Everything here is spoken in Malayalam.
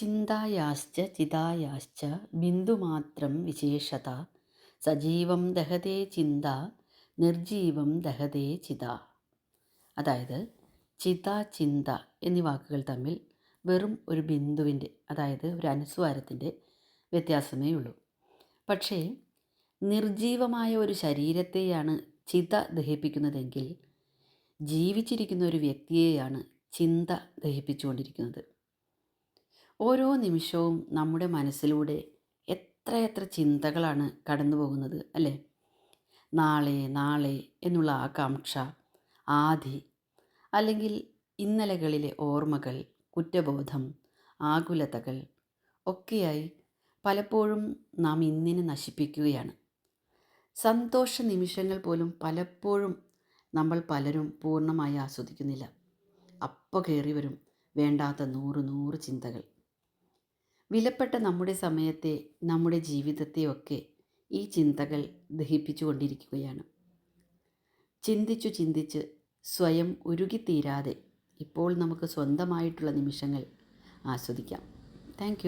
ചിന്തായാശ്ച ചിതായാശ്ച ബിന്ദുമാത്രം വിശേഷത സജീവം ദഹതേ ചിന്ത നിർജീവം ദഹതേ ചിത. അതായത് ചിത ചിന്ത എന്നീ വാക്കുകൾ തമ്മിൽ വെറും ഒരു ബിന്ദുവിന്റെ അതായത് ഒരു അനുസ്വാരത്തിന്റെ വ്യത്യാസമേ ഉള്ളൂ. പക്ഷേ നിർജീവമായ ഒരു ശരീരത്തെയാണ് ചിത ദഹിപ്പിക്കുന്നതെങ്കിൽ ജീവിച്ചിരിക്കുന്ന ഒരു വ്യക്തിയെയാണ് ചിന്ത ദഹിപ്പിച്ചുകൊണ്ടിരിക്കുന്നത്. ഓരോ നിമിഷവും നമ്മുടെ മനസ്സിലൂടെ എത്രയെത്ര ചിന്തകളാണ് കടന്നു പോകുന്നത് അല്ലേ? നാളെ നാളെ എന്നുള്ള ആകാംക്ഷ ആധി അല്ലെങ്കിൽ ഇന്നലകളിലെ ഓർമ്മകൾ കുറ്റബോധം ആകുലതകൾ ഒക്കെയായി പലപ്പോഴും നാം ഇന്നിനെ നശിപ്പിക്കുകയാണ്. സന്തോഷ നിമിഷങ്ങൾ പോലും പലപ്പോഴും നമ്മൾ പലരും പൂർണമായി ആസ്വദിക്കുന്നില്ല. അപ്പോൾ കയറി വരും വേണ്ടാത്ത നൂറ് നൂറ് ചിന്തകൾ. വിലപ്പെട്ട നമ്മുടെ സമയത്തെ നമ്മുടെ ജീവിതത്തെയൊക്കെ ഈ ചിന്തകൾ ദഹിപ്പിച്ചു കൊണ്ടിരിക്കുകയാണ് ചിന്തിച്ചു ചിന്തിച്ച് സ്വയം ഉരുകിത്തീരാതെ ഇപ്പോൾ നമുക്ക് സ്വന്തമായിട്ടുള്ള നിമിഷങ്ങൾ ആസ്വദിക്കാം. താങ്ക്